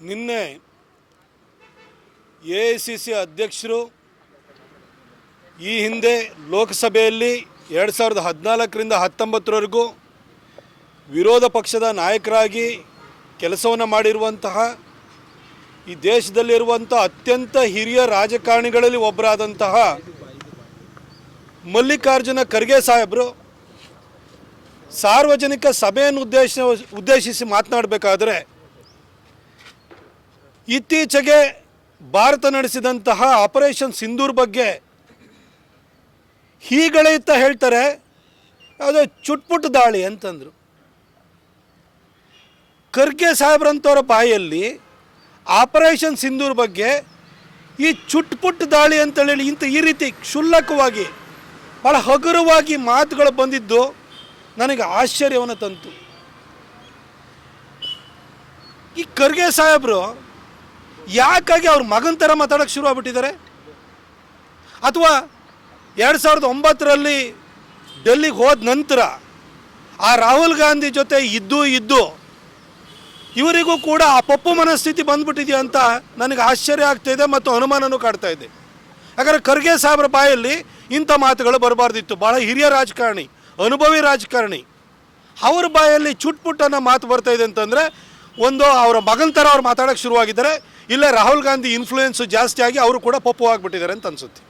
ನಿನ್ನೆ A C C ಅಧ್ಯಕ್ಷರು ಈ ಹಿಂದೆ ಲೋಕಸಭೆಯಲ್ಲಿ ಎರಡು ಸಾವಿರದ ಹದಿನಾಲ್ಕರಿಂದ ಹತ್ತೊಂಬತ್ತರವರೆಗೂ ವಿರೋಧ ಪಕ್ಷದ ನಾಯಕರಾಗಿ ಕೆಲಸವನ್ನು ಮಾಡಿರುವಂತಹ ಈ ದೇಶದಲ್ಲಿರುವಂಥ ಅತ್ಯಂತ ಹಿರಿಯ ರಾಜಕಾರಣಿಗಳಲ್ಲಿ ಒಬ್ಬರಾದಂತಹ ಮಲ್ಲಿಕಾರ್ಜುನ ಖರ್ಗೆ ಸಾಹೇಬರು ಸಾರ್ವಜನಿಕ ಸಭೆಯನ್ನು ಉದ್ದೇಶ ಉದ್ದೇಶಿಸಿ ಮಾತನಾಡಬೇಕಾದ್ರೆ ಇತ್ತೀಚೆಗೆ ಭಾರತ ನಡೆಸಿದಂತಹ ಆಪರೇಷನ್ ಸಿಂಧೂರ್ ಬಗ್ಗೆ ಹೀಗಳೆಯುತ್ತಾ ಹೇಳ್ತಾರೆ ಯಾವುದೋ ಚುಟ್ಪುಟ್ ದಾಳಿ ಅಂತಂದರು. ಖರ್ಗೆ ಸಾಹೇಬ್ರಂಥವರ ಬಾಯಲ್ಲಿ ಆಪರೇಷನ್ ಸಿಂಧೂರ್ ಬಗ್ಗೆ ಈ ಚುಟ್ಪುಟ್ ದಾಳಿ ಅಂತೇಳಿ ಇಂಥ ಈ ರೀತಿ ಕ್ಷುಲ್ಲಕವಾಗಿ ಭಾಳ ಹಗುರವಾಗಿ ಮಾತುಗಳು ಬಂದಿದ್ದು ನನಗೆ ಆಶ್ಚರ್ಯವನ್ನು ತಂತು. ಈ ಖರ್ಗೆ ಸಾಹೇಬರು ಯಾಕಾಗಿ ಅವ್ರ ಮಗನ ಥರ ಮಾತಾಡೋಕ್ಕೆ ಶುರು ಆಗ್ಬಿಟ್ಟಿದ್ದಾರೆ? ಅಥವಾ ಎರಡು ಸಾವಿರದ ಒಂಬತ್ತರಲ್ಲಿ ಡೆಲ್ಲಿಗೆ ಹೋದ ನಂತರ ಆ ರಾಹುಲ್ ಗಾಂಧಿ ಜೊತೆ ಇದ್ದು ಇದ್ದು ಇವರಿಗೂ ಕೂಡ ಆ ಪಪ್ಪು ಮನಸ್ಥಿತಿ ಬಂದ್ಬಿಟ್ಟಿದೆಯಾ ಅಂತ ನನಗೆ ಆಶ್ಚರ್ಯ ಆಗ್ತಾಯಿದೆ ಮತ್ತು ಅನುಮಾನನೂ ಕಾಡ್ತಾ ಇದೆ. ಯಾಕಂದರೆ ಖರ್ಗೆ ಸಾಹೇಬ್ರ ಬಾಯಲ್ಲಿ ಇಂಥ ಮಾತುಗಳು ಬರಬಾರ್ದಿತ್ತು. ಭಾಳ ಹಿರಿಯ ರಾಜಕಾರಣಿ, ಅನುಭವಿ ರಾಜಕಾರಣಿ. ಅವ್ರ ಬಾಯಲ್ಲಿ ಚುಟ್ಪುಟ್ಟನ್ನ ಮಾತು ಬರ್ತಾ ಇದೆ ಅಂತಂದರೆ ಒಂದು ಅವರ ಮಗನ ಥರ ಅವ್ರು ಮಾತಾಡೋಕ್ಕೆ ಶುರುವಾಗಿದ್ದಾರೆ. ಇಲ್ಲೇ ರಾಹುಲ್ ಗಾಂಧಿ ಇನ್ಫ್ಲೂಯೆನ್ಸು ಜಾಸ್ತಿ ಆಗಿ ಅವರು ಕೂಡ ಪಪ್ಪು ಆಗಿಬಿಟ್ಟಿದ್ದಾರೆ ಅಂತ ಅನಿಸುತ್ತೆ.